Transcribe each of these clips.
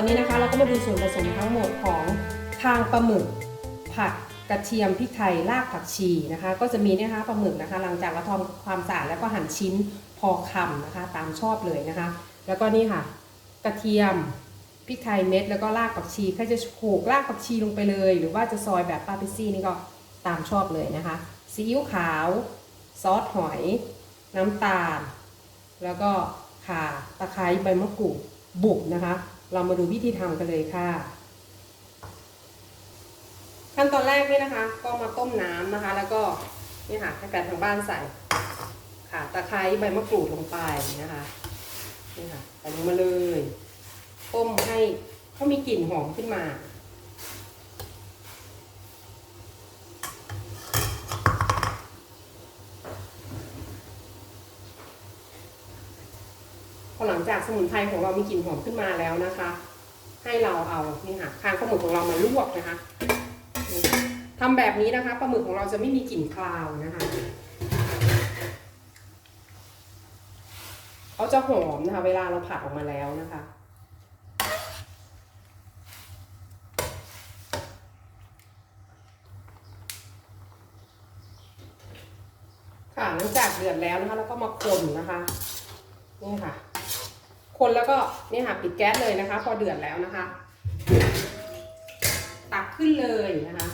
ตอนนี้นะคะ เราก็มาดูส่วนผสมทั้งหมดของคางปลาหมึก ผักกระเทียมพริกไทยรากผักชีนะคะ ก็จะมีเนี่ยนะคะปลาหมึกนะคะ หลังจากเราทำความสะอาดแล้วก็หั่นชิ้นพอคำนะคะ ตามชอบเลยนะคะ แล้วก็นี่ค่ะ กระเทียมพริกไทยเม็ด แล้วก็รากผักชีใครจะโขกรากผักชีลงไปเลย หรือว่าจะซอยแบบปาเปซี่นี่ก็ตามชอบเลยนะคะซีอิ๊วขาว ซอสหอย น้ำตาล แล้วก็ข่าตะไคร้ใบมะกรูดบุกนะคะ เรามาดูวิธีทำกันเลยค่ะ ขั้นตอนแรกนี่นะคะ ก็มาต้มน้ำนะคะ แล้วก็นี่ค่ะให้แฟนทางบ้านใส่ค่ะตะไคร้ใบมะกรูดลงไปนะคะนี่ค่ะใส่ลงมาเลยต้มให้เขามีกลิ่นหอมขึ้นมา พอหลังจาก สมุนไพรของเรามีกลิ่นหอมขึ้นมาแล้วนะคะ ให้เราเอานี่ค่ะคางปลาหมึกของเรามาลวกนะคะนี่ค่ะทำแบบนี้นะคะปลาหมึกของเราจะไม่มีกลิ่นคลาวนะคะเขาจะหอมนะคะ เวลาเราผัดออกมาแล้วนะคะค่ะหลังจากเดือดแล้วนะคะ แล้วก็มาคนนะคะ นี่ค่ะ คนแล้วก็นี่ค่ะปิดแก๊สเลยนะคะ พอเดือดแล้วนะคะ ตักขึ้นเลยนะคะ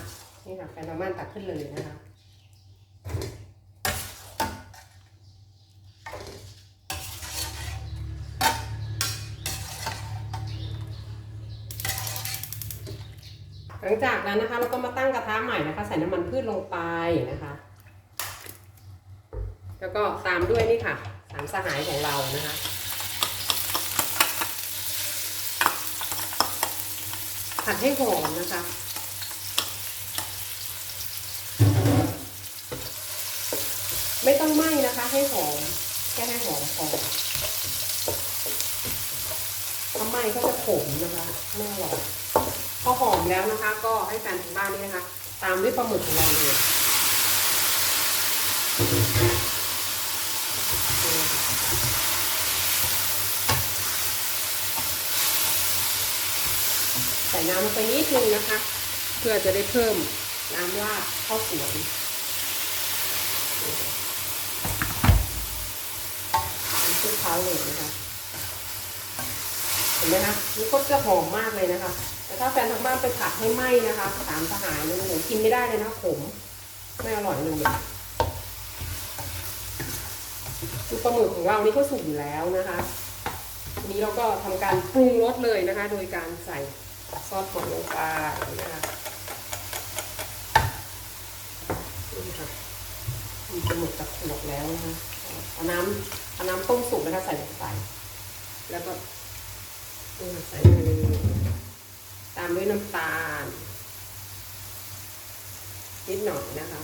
นี่ค่ะแฟนทางบ้านตักขึ้นเลยนะคะหลังจากนั้นนะคะเราก็มาตั้งกระทะใหม่นะคะ ใส่น้ำมันพืชลงไปนะคะ แล้วก็ตามด้วยนี่ค่ะสามสหายของเรานะคะ ผัดให้หอมนะคะไม่ต้องไหม้นะคะ ให้หอมแค่ให้หอมพอถ้าไหม้ก็จะขมนะคะไม่อร่อยพอหอมแล้วนะคะ ก็ให้แฟนทางบ้านนี่นะคะ ตามด้วยปลาหมึกของเราเลยใส่น้ำลงไปนิดนึงนะคะ เพื่อจะได้เพิ่มน้ำราดข้าวสวยน้ำซุปเขาเลยนะคะเห็นไหมคะนี่ก็จะหอมมากเลยนะคะ แต่ถ้าแฟนทางบ้านไปผัดให้ไหม้นะคะสามสหายเนี่ยหนูกินไม่ได้เลยนะขมไม่อร่อยเลยคือปลาหมึกของเรานี่ก็สุกอยู่แล้วนะคะ ทีนี้เราก็ทำการปรุงรสเลยนะคะ โดยการใส่ ซอสหอยลงไปนะคะนี่ค่ะมีปลาหมึกจะขวดแล้วนะคะเอาน้ำเอาน้ำต้มสุกนะคะใส่ลงไป แล้วก็ใส่เลยตามด้วยน้ำตาล นิดหน่อยนะคะ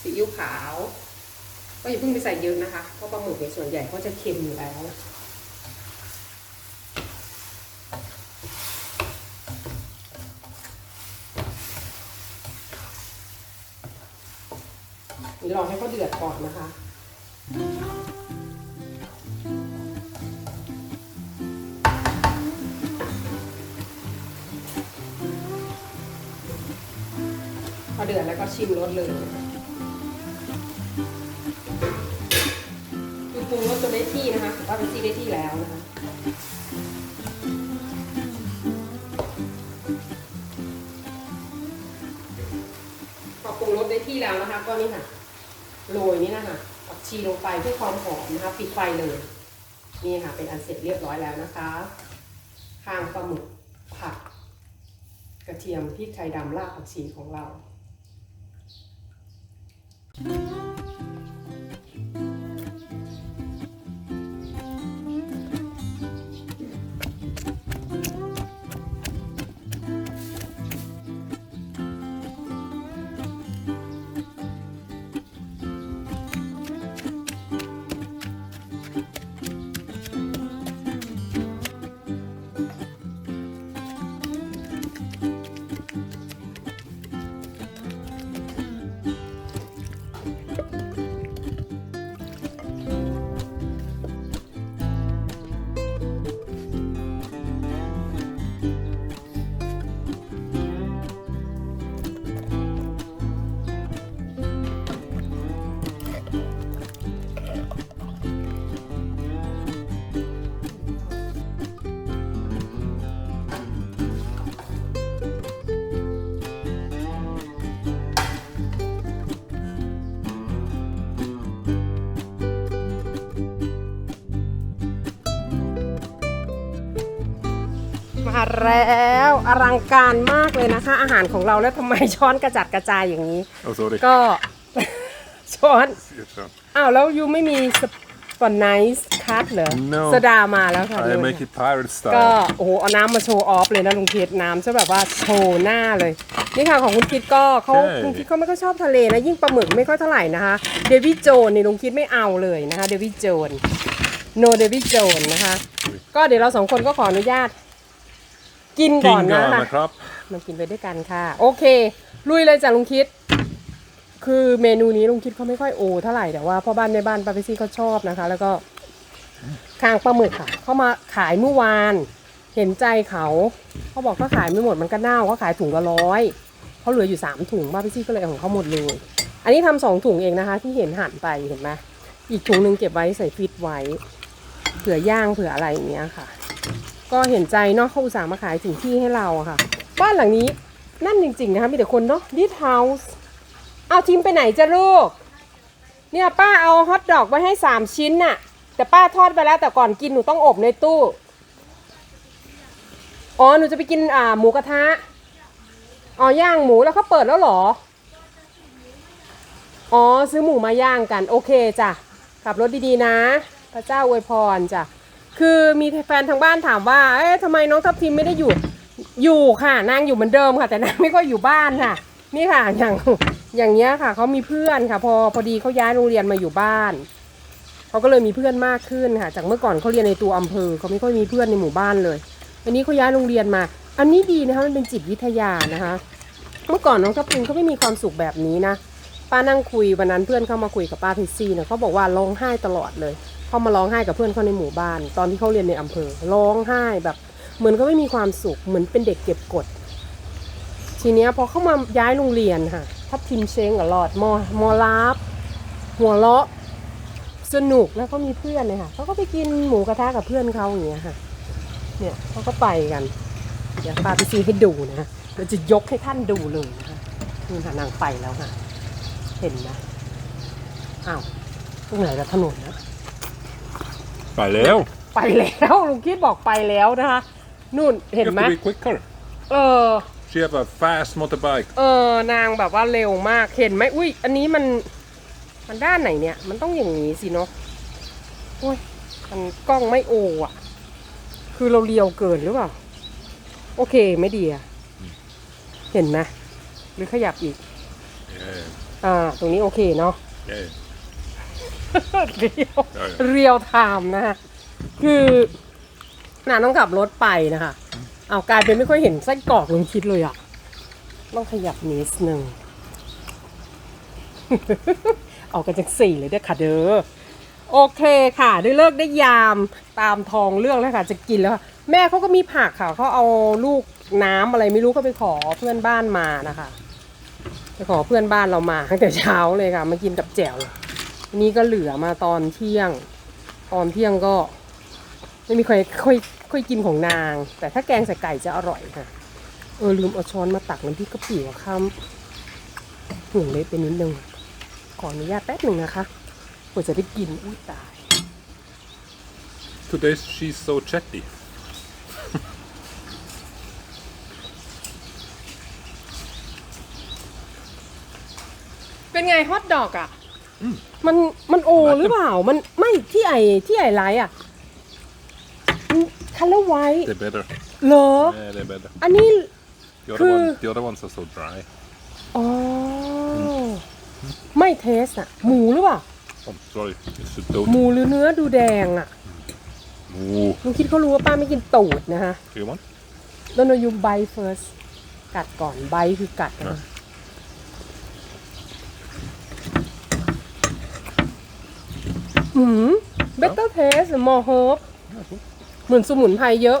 ซีอิ๊วขาว ก็อย่าเพิ่งไปใส่เยอะนะคะ เพราะปลาหมึกในส่วนใหญ่ก็จะเค็มอยู่แล้ว รอให้เขาเดือดก่อนนะคะ พอเดือดแล้วก็ชิมรสเลยคะคือปรุงรสจนได้ที่นะคะว่าเป็นที่ได้ที่แล้วนะคะพอปรุงรสได้ที่แล้วนะคะก็นี่ค่ะ โรยนี่นะคะผักชีลงไปเพื่อความหอมนะคะ ปิดไฟเลย นี่ค่ะ เป็นอันเสร็จเรียบร้อยแล้วนะคะข้างปลาหมึกผัก กระเทียมพริกไทยดำรากผักชีของเรามาแล้วอลังการมากเลยนะคะ อาหารของเราแล้วทำไมช้อนกระจัดกระจายอย่างนี้ Oh, sorry. ก็ ช้อน Yes, sir. อ้าวแล้วยูไม่มีสปอนไนซ์คัทเหรอ No สดามาแล้วค่ะ I make it pirate ก็ style. โอ้โหเอาน้ำมาโชว์ออฟเลยนะลุงคิดน้ำจะแบบว่าโชว์หน้าเลย นี่ค่ะของคุณคิดก็เขาใช่ ลุงคิดเขาไม่ค่อยชอบทะเลนะยิ่งปลาหมึกไม่ค่อยเท่าไหร่นะคะ เดวิดโจนนี่ลุงคิดไม่เอาเลยนะคะ เดวิดโจน โนเดวิดโจนนะคะ ก็เดี๋ยวเราสองคนก็ขออนุญาต กินก่อน King นะ Ghana คะ crab. มากินไปด้วยกันค่ะ โอเค ลุยเลยจ้ะลุงคิด คือเมนูนี้ลุงคิดเขาไม่ค่อยโอเท่าไหร่แต่ว่าพ่อบ้านในบ้านป้าเปซี่เขาชอบนะคะ แล้วก็คางปลาหมึกค่ะเขามาขายเมื่อวาน เห็นใจเขาเขาบอกถ้าขายไม่หมดมันก็เน่าเขาขายถุงละร้อยเขาเหลืออยู่สามถุงป้าเปซี่ก็เลยเอาของเขาหมดเลยอันนี้ทำสองถุงเองนะคะ ที่เห็นหั่นไปเห็นไหมอีกถุงหนึ่งเก็บไว้ใส่ฟิตไว้เผื่อย่างเผื่ออะไรอย่างเงี้ยค่ะ ก็เห็นใจเนาะเขาอุตส่าห์มาขายถึงที่ให้เราอะค่ะ บ้านหลังนี้นั่นจริง ๆ นะคะมีแต่คนเนาะดิสเฮาส์เอาทีมไปไหนจะลูก เนี่ยป้าเอาฮอทดอกไว้ให้สามชิ้นน่ะ แต่ป้าทอดไปแล้วแต่ก่อนกินหนูต้องอบในตู้ อ๋อหนูจะไปกินอ่าหมูกระทะ อ๋อย่างหมูแล้วเขาเปิดแล้วหรอ อ๋อซื้อหมูมาย่างกัน โอเคจ้ะขับรถดีๆนะ พระเจ้าอวยพรจ้ะ คือมีแฟนทางบ้านถามว่าเอ๊ะทำไมน้องทัพทิมไม่ได้อยู่อยู่ค่ะ นางอยู่เหมือนเดิมค่ะ แต่นางไม่ค่อยอยู่บ้านค่ะ นี่ค่ะอย่างอย่างเงี้ยค่ะเขามีเพื่อนค่ะ พอพอดีเขาย้ายโรงเรียนมาอยู่บ้านเขาก็เลยมีเพื่อนมากขึ้นค่ะ จากเมื่อก่อนเขาเรียนในตัวอำเภอเขาไม่ค่อยมีเพื่อนในหมู่บ้านเลย อันนี้เขาย้ายโรงเรียนมา อันนี้ดีนะคะมันเป็นจิตวิทยานะคะ เมื่อก่อนน้องทัพทิมเขาไม่มีความสุขแบบนี้นะป้านั่งคุยวันนั้นเพื่อนเข้ามาคุยกับป้าพิซซี่นะเขาบอกว่าร้องไห้ตลอดเลย เขามาร้องไห้กับเพื่อนเขาในหมู่บ้าน ตอนที่เขาเรียนในอำเภอร้องไห้แบบ เหมือนเขาไม่มีความสุขเหมือนเป็นเด็กเก็บกด ทีเนี้ยพอเขามาย้ายโรงเรียนค่ะทับทิมเชงกับหลอดมอมอลาบหัวเราะสนุกแล้วก็มีเพื่อนเลยค่ะเขาก็ไปกินหมูกระทะกับเพื่อนเขาอย่างเงี้ยค่ะ เนี่ยเขาก็ไปกันเดี๋ยวป้าไปซีให้ดูนะเราจะยกให้ท่านดูเลยนะคะนี่ค่ะนางไปแล้วค่ะ เห็นไหมอ้าวตรงไหนละถนนนะ ไปแล้วไปแล้วลุงคิดบอกไปแล้วนะคะนู่นเห็น You ไหม have to be quicker. เออ She have a fast motorbike. เออนางแบบว่าเร็วมากเห็นไหมอุ้ยอันนี้มันมันด้านไหนเนี่ย มันต้องอย่างนี้สิเนาะโอ้ยมันกล้องไม่โออะ คือเราเลียวเกินหรือเปล่า โอเคไม่ดีอะเห็นไหมหรือขยับอีก Yeah, อ่า ตรงนี้โอเคเนาะ yeah. เรียวเรียวไทม์นะฮะคือน่าต้องขับรถไปนะคะเอากลายเป็นไม่ค่อยเห็นไส้กรอกลงคิดเลยอะต้องขยับนิดนึง ออกกันจากสี่เลยเด้อค่ะเด้อโอเคค่ะ ได้เลิกได้ยามตามทองเรื่องแล้วค่ะ จะกินแล้วค่ะแม่เขาก็มีผักค่ะเขาเอาลูกน้ำอะไรไม่รู้เขาไปขอเพื่อนบ้านมานะคะ ไปขอเพื่อนบ้านเรามาตั้งแต่เช้าเลยค่ะ มากินกับแจ่ว อันนี้ก็เหลือมาตอนเที่ยง ตอนเที่ยงก็ ไม่มีใครค่อยค่อยกินของนาง แต่ถ้าแกงใส่ไก่จะอร่อยค่ะ เออลืมเอาช้อนมาตักน้ำพริกกะปิว่าข้ามห่วงเล็กไปนิดนึง ขออนุญาตแป๊บหนึ่งนะคะกว่าจะได้กินอุ้ยตาย Today she's so chatty. เป็นไงฮอทดอกอะ มันมันโอหรือเปล่า มันไม่ที่ไอที่ไอไลท์อะคัลเลอร์ไวท์ They're better. เหรอ Yeah, they're better. อันนี้ The other, Cool. one, the other ones are so dry. อ๋อไม่เทสอะหมูหรือเปล่า Oh, sorry. It's a ห toad. มูหรือเนื้อดูแดงอะ Ooh. ลุงคิดเขารู้ว่าป้าไม่กินตูดนะคะ Do you want? แล้วนยูไบ first กัดก่อนไบคือกัดนะ อะ หืม better taste more herb เหมือนสมุนไพรเยอะ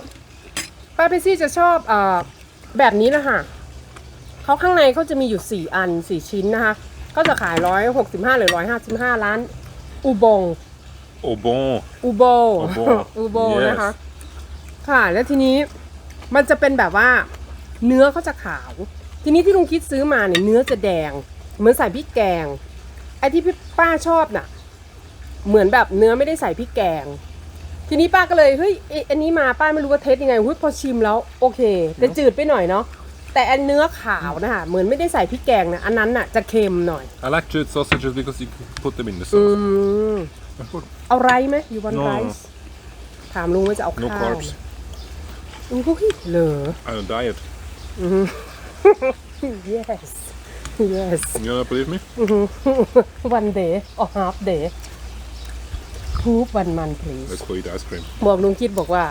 ป้าเปซี่จะชอบเอ่อแบบนี้นะคะเขาข้างในเขาจะมีอยู่สี่อันสี่ชิ้นนะคะ ก็จะขายร้อยหกสิบห้าหรือร้อยห้าสิบห้าล้าน อุบง Oh bon. อูโบอูโบอูโบ Yes นะคะ ค่ะ แล้วทีนี้มันจะเป็นแบบว่าเนื้อเขาจะขาว ทีนี้ที่ลุงคิดซื้อมาเนี่ยเนื้อจะแดง เหมือนใส่พริกแกง ไอ้ที่พี่ป้าชอบน่ะ เหมือนแบบเนื้อไม่ได้ใส่พริกแกง ทีนี้ป้าก็เลยเฮ้ยเอ๊ะอันนี้มาป้าไม่รู้ว่าเทสยังไงเฮ้ยพอชิมแล้วโอเคแต่จืดไปหน่อยเนาะแต่อันเนื้อขาวนะคะเหมือนไม่ได้ใส่พริกแกงนะอันนั้นน่ะจะเค็มหน่อย I like chewed sausages because you can put them in the อื sauce. มเอาไรไหมอยู่บน No. ไรซ์ถามลุงว่าจะเอา No ข้าว carbs. ลุงก็เฮ้ยเหรอ I'm on a diet. yes yes You don't believe me? one day or half day prove one month please Let's go eat ice cream. บอกลุงคิดบอกว่า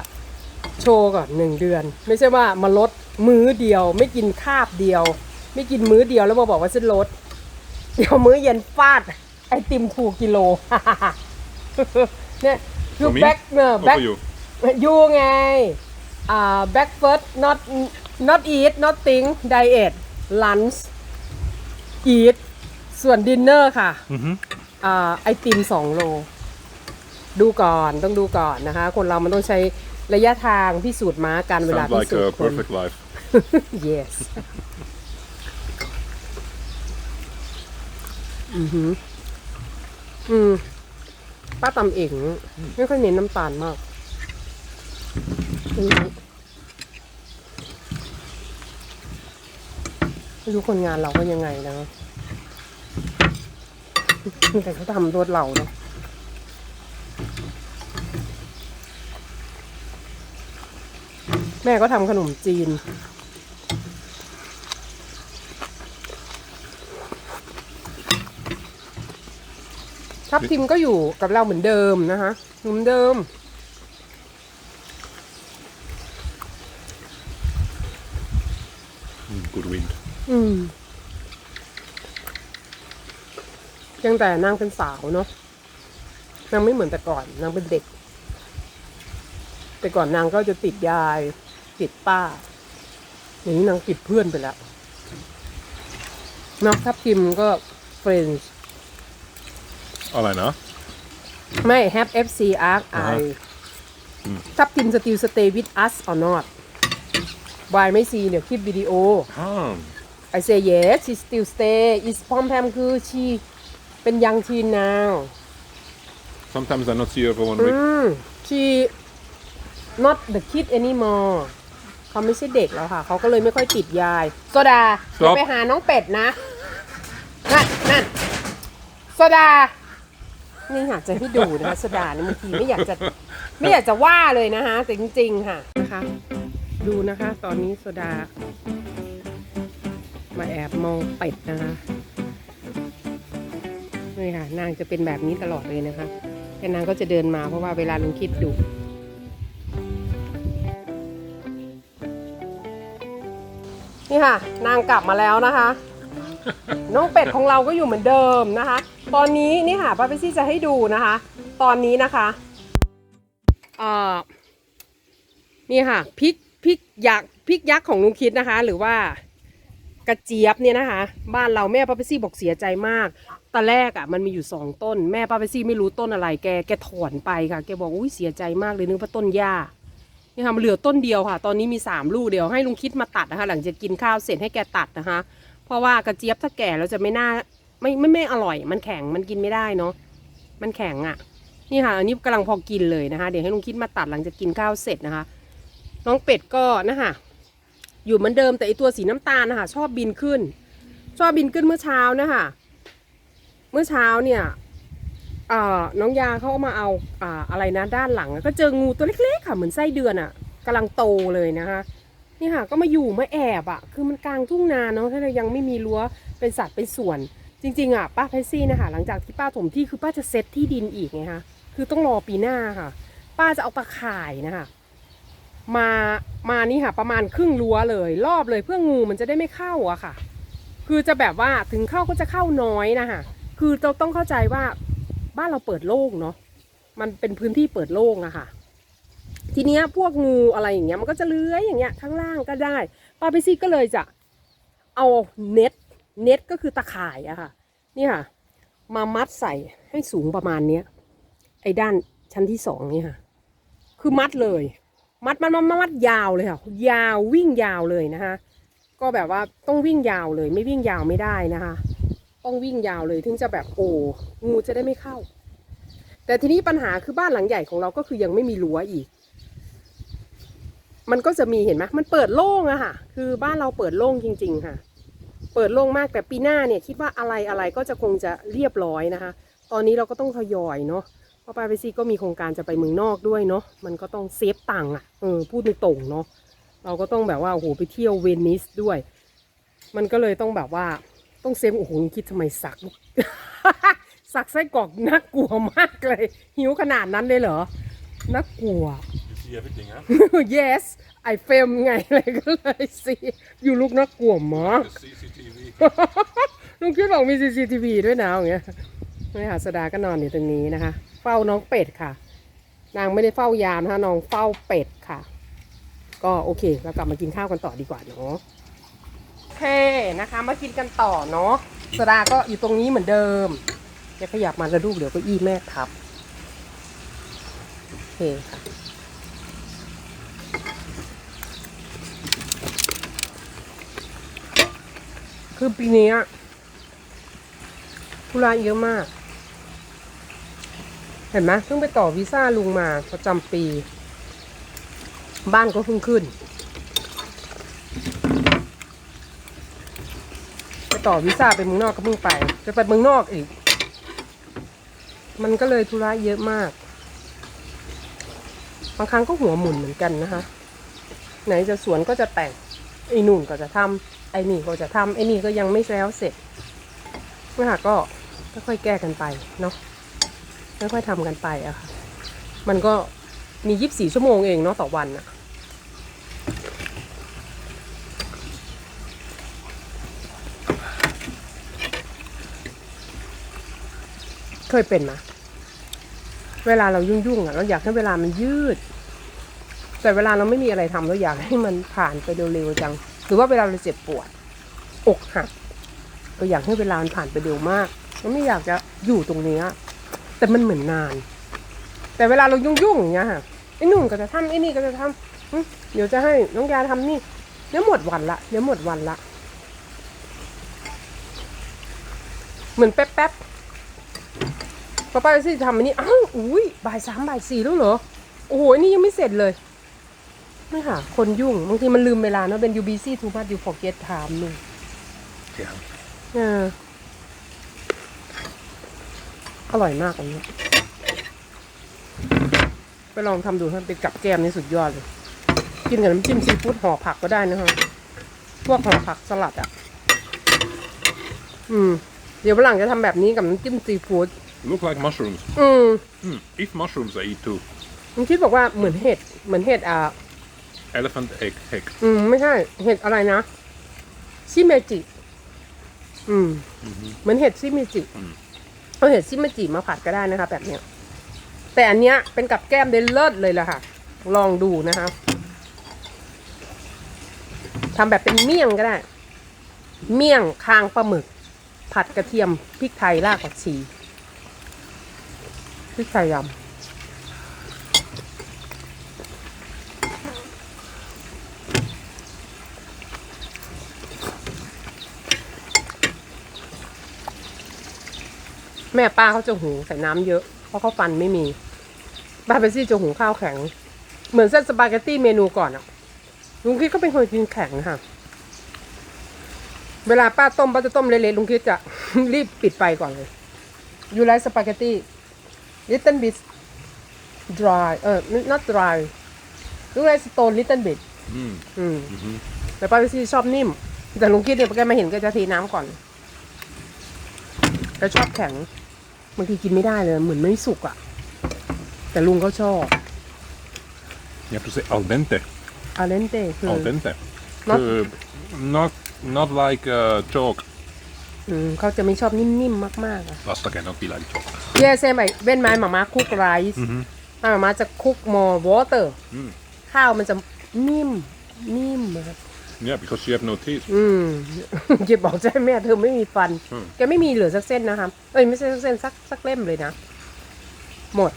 โชว์ก่อนหนึ่งเดือน ไม่ใช่ว่ามาลดมื้อเดียว ไม่กินคาบเดียว ไม่กินมื้อเดียวแล้วมาบอกว่าฉันลด เดี๋ยวมื้อเย็นฟาด ไอติมถูกกิโล เนี่ยยู For me? แบ็กเนอ Or แบ็ก for you? ยูไง อ่า back first not not eat not think diet lunch eat ส่วนดินเนอร์ค่ะ อ่า ไอติมสองโล ดูก่อนต้องดูก่อนนะคะ คนเรามันต้องใช้ระยะทางพิสูจน์ม้ากันเวลา Sounds พิ like สูจ a น์คน perfect life. yes อือหืออืมป้าตำเองไม่ค่อยเน้นน้ำตาลมากอืมไม่รู้คนงานเราก็ยังไงนะแต่เขาทำรวดเราเนาะ แม่ก็ทำขนมจีน ทับทิมก็อยู่กับเราเหมือนเดิมนะคะเหมือนเดิม Mm, good wind. อืมยังแต่นางเป็นสาวเนาะนางไม่เหมือนแต่ก่อนนางเป็นเด็ก แต่ก่อนนางก็จะติดยาย ติดป้า อย่างนี้นางติดเพื่อนไปแล้วนอกทับทิมก็เฟรนช์ Alla na? ไม่ have FC arc อ่า I ฮะทับทิม still stay with us or not why ไม่ซีเดี๋ยวคลิปวิดีโอ Ah. I say yes she still stay is pom pam คือ she เป็นยังทีน now Sometimes I not see her for one week. อืม she not the kid anymore เขาไม่ใช่เด็กแล้วค่ะ เขาก็เลยไม่ค่อยติดยาย โซดา Stop เดี๋ยวไปหาน้องเป็ดนะนั่นนั่นโซดา นี่อยากจะให้ดูนะคะโซดาเนี่ยบางทีไม่อยากจะไม่อยากจะว่าเลยนะคะแต่จริงๆค่ะนะคะ ดูนะคะ ตอนนี้โซดา มาแอบมองเป็ดนะคะนี่ค่ะ นางจะเป็นแบบนี้ตลอดเลยนะคะแต่นางก็จะเดินมาเพราะว่าเวลาลุงคิดดุ นี่ค่ะ นางกลับมาแล้วนะคะ น้องเป็ดของเราก็อยู่เหมือนเดิมนะคะ ตอนนี้นี่ค่ะป้าเปซี่จะให้ดูนะคะ ตอนนี้นะคะเอ่อนี่ค่ะพริกพริกยักษ์พริกยักษ์ของลุงคิดนะคะ หรือว่ากระเจี๊ยบเนี่ยนะคะ บ้านเราแม่ป้าเปซี่บอกเสียใจมากตอนแรกอะมันมีอยู่สองต้น แม่ป้าเปซี่ไม่รู้ต้นอะไรแกแกถอนไปค่ะ แกบอกอุ้ยเสียใจมากเลยนึกว่าต้นหญ้า นี่ค่ะมันเหลือต้นเดียวค่ะ ตอนนี้มีสามลูกเดียวให้ลุงคิดมาตัดนะคะ หลังจากกินข้าวเสร็จให้แกตัดนะคะ เพราะว่ากระเจี๊ยบถ้าแก่แล้วจะไม่น่าไม่ไม่ไม่อร่อย มันแข็งมันกินไม่ได้เนาะมันแข็งอะ่ะ นี่ค่ะ อันนี้กำลังพอกินเลยนะคะ เดี๋ยวให้ลุงคิดมาตัดหลังจากกินข้าวเสร็จนะคะ น้องเป็ดก็นะคะอยู่เหมือนเดิมแต่ไอตัวสีน้ำตาลนะคะชอบบินขึ้น ชอบบินขึ้นเมื่อเช้านะคะเมื่อเช้าเนี่ย อ่อน้องยาเขาเอามาเอาอ่าอะไรนะด้านหลังก็เจองูตัวเล็กๆค่ะเหมือนไส้เดือนอะ่ะกำลังโตเลยนะคะนี่ค่ะก็มาอยู่มาแอบอะ่ะคือมันกลางทุ่งนาเนาะถ้าเรายังไม่มีรั้วเป็นสัตว์เป็นส่วน จริงๆอะป้าเพชซี่นะคะหลังจากที่ป้าถมที่คือป้าจะเซ็ตที่ดินอีกไงคะคือต้องรอปีหน้าค่ะ ป้าจะเอาตะข่ายนะคะมามานี่ค่ะ ประมาณครึ่งรั้วเลย รอบเลยเพื่องูมันจะได้ไม่เข้าอะค่ะ คือจะแบบว่าถึงเข้าก็จะเข้าน้อยนะคะคือเราต้องเข้าใจว่า บ้านเราเปิดโล่งเนาะมันเป็นพื้นที่เปิดโล่งอะค่ะ ทีเนี้ยพวกงูอะไรอย่างเงี้ยมันก็จะเลื้อยอย่างเงี้ยข้างล่างก็ได้ป้าไปซี่ก็เลยจะเอาเน็ตเน็ตก็คือตะข่ายอะค่ะนี่ค่ะ มามัดใส่ให้สูงประมาณเนี้ยไอ้ด้านชั้นที่สองนี่ค่ะ คือมัดเลย มัดมัดมัดมัดมัดยาวเลยค่ะยาววิ่งยาวเลยนะคะก็แบบว่าต้องวิ่งยาวเลยไม่วิ่งยาวไม่ได้นะคะ ต้องวิ่งยาวเลยถึงจะแบบโอ้งูจะได้ไม่เข้า แต่ทีนี้ปัญหาคือบ้านหลังใหญ่ของเราก็คือยังไม่มีรั้วอีก มันก็จะมีเห็นไหมมันเปิดโล่งอะค่ะ คือบ้านเราเปิดโล่งจริง ๆ ค่ะ เปิดโล่งมากแต่ปีหน้าเนี่ย คิดว่าอะไรอะไรก็จะคงจะเรียบร้อยนะคะ ตอนนี้เราก็ต้องทยอยเนาะเพราะปาเปซีก็มีโครงการจะไปเมืองนอกด้วยเนาะมันก็ต้องเซฟตังค์อะเออพูดตรงๆเนาะเราก็ต้องแบบว่าโอ้โหไปเที่ยวเวนิสด้วย มันก็เลยต้องแบบว่า ต้องเซฟโอ้โหคิดทำไมสัก สักไส้กรอกน่ากลัวมากเลย หิวขนาดนั้นเลยเหรอน่ากลัว You see everything, huh? yes I film ไงเลยก็เลยสิอยู่ลูกน่ากลัวมาก The CCTV. ลุงคิดบอกมี CCTV ด้วยนะอย่างเงี้ยไม่หาสดาก็นอนอยู่ตรงนี้นะคะ เฝ้าน้องเป็ดค่ะ นางไม่ได้เฝ้ายามนะคะน้องเฝ้าเป็ดค่ะ ก็โอเค เรากลับมากินข้าวกันต่อดีกว่าเนาะโอ เคนะคะมากินกันต่อเนาะสดาก็อยู่ตรงนี้เหมือนเดิมจะขยับมาแล้วลูกเดี๋ยวก็อี้แม่ทับโอเคค่ะคือปีนี้ธุระเยอะมาก เห็นไหมเพิ่งไปต่อวีซ่าลุงมาประจำปี บ้านก็เพิ่งขึ้น ไป ต่อวีซ่าไปเมืองนอกก็เพิ่งไป จะไปเมืองนอกอีก มันก็เลยธุระเยอะมาก บางครั้งก็หัวหมุนเหมือนกันนะคะ ไหนจะสวนก็จะแต่งไอ้นู่นก็จะทำไอ้นี่ก็จะทำไอ้นี่ก็ยังไม่แล้วเสร็จนะคะก็ค่อยๆแก้กันไปเนาะค่อยๆทำกันไปอะค่ะ มันก็มียีิบสี่ชั่วโมงเองเนาะต่อวันอะ ยเป็นไหมเวลาเรายุ่งๆอะเราอยากให้เวลามันยืด แต่เวลาเราไม่มีอะไรทำเราอยากให้มันผ่านไปเร็วๆจัง หรือว่าเวลาเราเจ็บปวด อกหักเราอยากให้เวลามันผ่านไปเร็วมากเราไม่อยากจะอยู่ตรงนี้แต่มันเหมือนนาน แต่เวลาเรายุ่งๆอย่างเงี้ยค่ะไอ้นู่นก็จะทำไอ้นี่ก็จะทำเดี๋ยวจะให้น้องยาทำนี่เดี๋ยวหมดวันละเดี๋ยวหมดวันละ เหมือนแป๊บๆ พอป้าสิทำอันนี้อ้าวอุ้ยบ่ายสามบ่ายสี่แล้วเหรอ โอ้โหอันนี่ยังไม่เสร็จเลยไม่ค่ะ คนยุ่งบางทีมันลืมเวลาเนอะเป็น you busy too much you forget time ลุง Yeah. เอออร่อยมากอันนี้ไปลองทำดูถ้าเป็นกับแกล้มนี่สุดยอดเลย กินกับน้ำจิ้มซีฟู้ดห่อผักก็ได้นะคะพวกห่อผักสลัดอะ อืม เดี๋ยววันหลังจะทำแบบนี้กับน้ำจิ้มซีฟู้ด Look like mushrooms. อืม Hmm. If mushrooms, I eat too. ลุงคิดบอกว่าเหมือนเห็ด เหมือนเห็ดอ่า Elephant egg heck. อืม ไม่ใช่ เห็ดอะไรนะซิเมจิ อืม เหมือนเห็ดซิเมจิ อืม เอาเห็ดซิเมจิมาผัดก็ได้นะคะ แบบเนี้ย แต่อันเนี้ยเป็นกับแก้มเดนเลิศเลยล่ะค่ะ ลองดูนะคะทำแบบเป็นเมี่ยงก็ได้ เมี่ยงคางปลาหมึก ผัดกระเทียมพริกไทยรากผักชี พริกไทยยำแม่ป้าเขาจะหุงใส่น้ำเยอะ เพราะเขาฟันไม่มีป้าเปซี่จะหุงข้าวแข็ง เหมือนเส้นสปาเกตตี้เมนูก่อนอะลุงคิดก็เป็นคนกินแข็งค่ะ เวลาป้าต้มป้าจะต้มเละๆลุงคิดจะรีบปิดไฟก่อนเลย you like spaghetti little bit dry เออ not dry you like stone little bit Mm. อืมแต่ป้าเปซี่ชอบนิ่ม แต่ลุงคิดเนี่ยแกมาเห็นแกจะเทน้ำก่อนแกชอบแข็งบางทีกินไม่ได้เลย เหมือนไม่สุกอะ่ะ แต่ลุงเขาชอบ You have to say al dente. อาเลนเต้คือ Al dente. Not- Uh, not not like uh, chalk. อืมเขาจะไม่ชอบนิ่มๆมากๆอะ Pasta cannot be like chalk. เย่เซมไอเว้นไม้หมาม่าคุกไรซ์หมาม่าจะคุกมอวอเตอร์อืมข้าวมันจะนิ่มนิ่มอะครับ Yeah, because you have no teeth. อืมเก็บบอกใช่แม่เธอไม่มีฟัน อืม แกไม่มีเหลือสักเส้นนะคะเอ้ยไม่ใช่สักเส้นสักสักเล่มเลยนะ หมด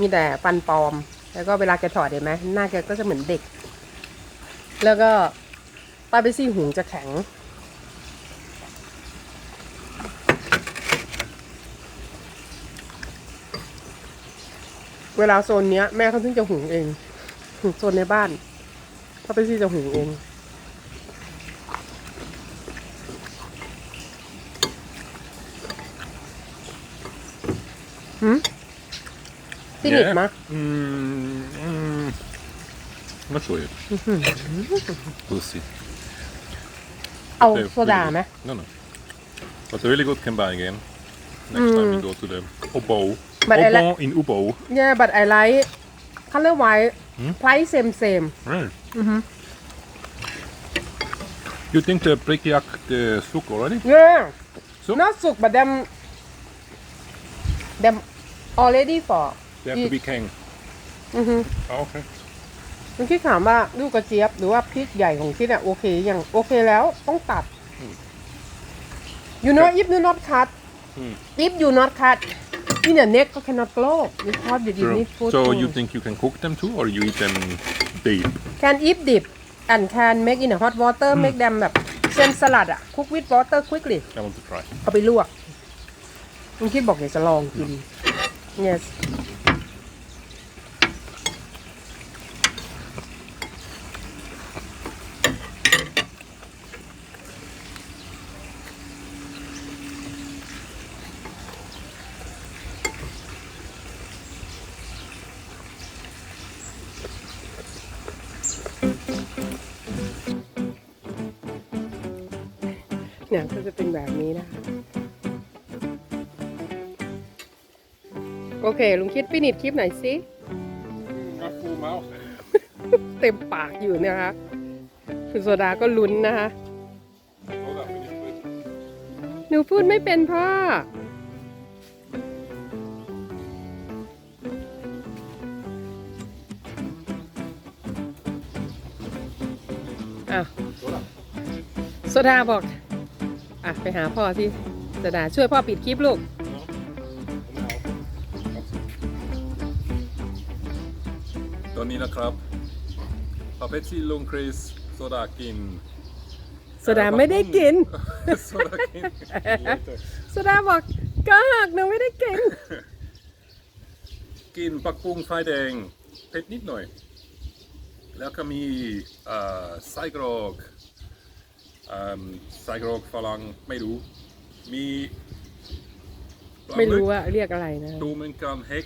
มีแต่ฟันปลอม แล้วก็เวลาแกถอดเห็นไหมหน้าแกก็จะเหมือนเด็ก แล้วก็ป้าไปซี่หุงจะแข็ง เวลาโซนเนี้ยแม่เขาถึงจะหุงเองโซนในบ้านพ่อไปซี่จะหุงเอง หืมฟินิช Yeah. มะ Mm, mm, not sure yet. we'll see. เอา They're โซดา really ไหม good. No, no. But they're really good. Can buy again. Next time we go to the Obo. But I Obo in Ubo. Yeah but I like color white price same same Right. You think the Brikiak the Suk already? yeah So? not สุก but them them already for They have to be king. อือฮึ Oh, okay. มันคิดถามว่าลูกกระเจี๊ยบหรือว่าพริกใหญ่ของคิดอะโอเคยังโอเคแล้วต้องตัด you know if you not cut if you not cut in the neck you cannot grow because you True. need food So to- you think you can cook them too, or you eat them deep? can eat dip and can make in a hot water make them แบบเส้นสลัดอะ cook with water quickly I want to try. เอาไปลวกลุงคิดบอกอยากจะลองกิน yes เนี่ยก็จะเป็นแบบนี้นะคะ โอเค ลุงคิดฟินิชคลิปหน่อยสิ Got full mouth. เต็มปากอยู่นะคะคุณโซดาก็ลุ้นนะคะ Oh, that finished with. หนูพูดไม่เป็นพ่อ อะโซดาบอก อะ ไปหาพ่อที่โซดาช่วยพ่อปิดคลิปลูก ตอนนี้นะครับพาเพชรลุงคริสโซดากินโซดาไม่ได้กิน โซดากิน Later. โซดาบอกก็หักหนูไม่ได้กิน กินปักปุ้งไฟแดงเผ็ดนิดหน่อย แล้วก็มีเอ่อไส้กรอก เอิ่มไส้กรอกฝรั่งไม่รู้ มีปลาหไม่รู้กว่าเรียกอะไรนะ ดูเหมือนกันเฮก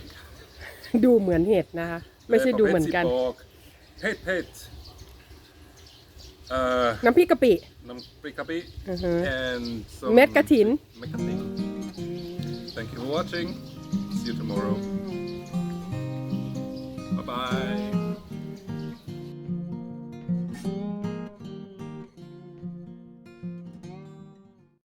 ดูเหมือนเห็ดนะคะ ไม่ใช่ดูเหมือนกันแล้วก็เผ็ดสิบอกเผ็ดเผ็ดเอ่อน้ำพริกกะปิ น้ำพริกกะปิอือฮึ and some เม็ดกระถินเม็ดกระถิน Thank you for watching see you tomorrow